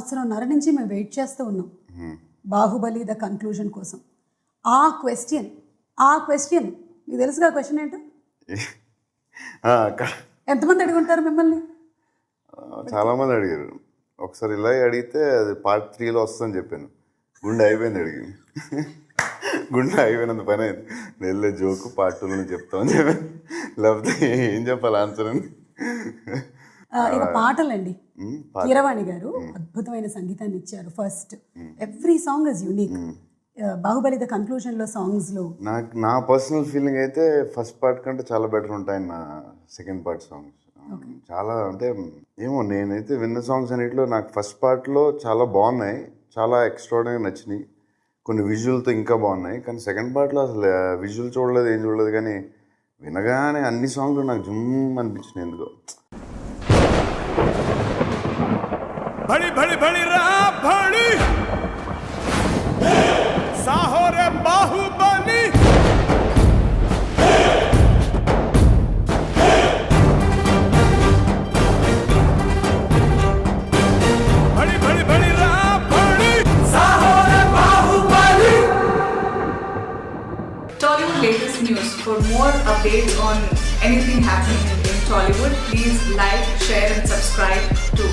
సంవత్సరంన్నర నుంచి మేము వెయిట్ చేస్తూ ఉన్నాం. బాహుబలి ద కన్క్లూజన్ కోసం. ఆ క్వశ్చన్ ఆ క్వశ్చన్ మీకు తెలుసుగా క్వశ్చన్ ఏంటో? ఎంతమంది అడుగుంటారు మిమ్మల్ని? చాలా మంది అడిగారు. ఒకసారి ఇలా అడిగితే అది పార్ట్ త్రీలో వస్తుందని చెప్పాను. గుండె అయిపోయింది అడిగింది గుండె అయిపోయినంత పని అయింది. వెళ్ళే జోకు పార్ట్ టూలో చెప్తామని చెప్పాను. లేకపోతే ఏం చెప్పాలి ఆన్సర్ అని? ఇక పాటలండి. కీరవాణి గారు అద్భుతమైన సంగీతాన్ని ఇచ్చారు first. Every song is unique. Baahubali the కన్క్లూజన్లో సాంగ్స్లో నాకు నా పర్సనల్ ఫీలింగ్ అయితే ఫస్ట్ పార్ట్ కంటే చాలా బెటర్ ఉంటాయి నా సెకండ్ పార్ట్ సాంగ్స్ చాలా అంటే ఏమో నేనైతే విన్న సాంగ్స్ అన్నిటిలో నాకు ఫస్ట్ పార్ట్లో చాలా బాగున్నాయి. చాలా ఎక్స్ట్రాడనరీ నచ్చినాయి. కొన్ని విజువల్తో ఇంకా బాగున్నాయి. కానీ సెకండ్ పార్ట్లో అసలు విజువల్ చూడలేదు ఏం చూడలేదు. కానీ వినగానే అన్ని సాంగ్లు నాకు జుమ్ అనిపించినాయి ఎందుకో. भड़ी भड़ी भड़ी रा भड़ी साहो रे Baahubali. For more updates on anything happening in Tollywood, please like, share, and subscribe to.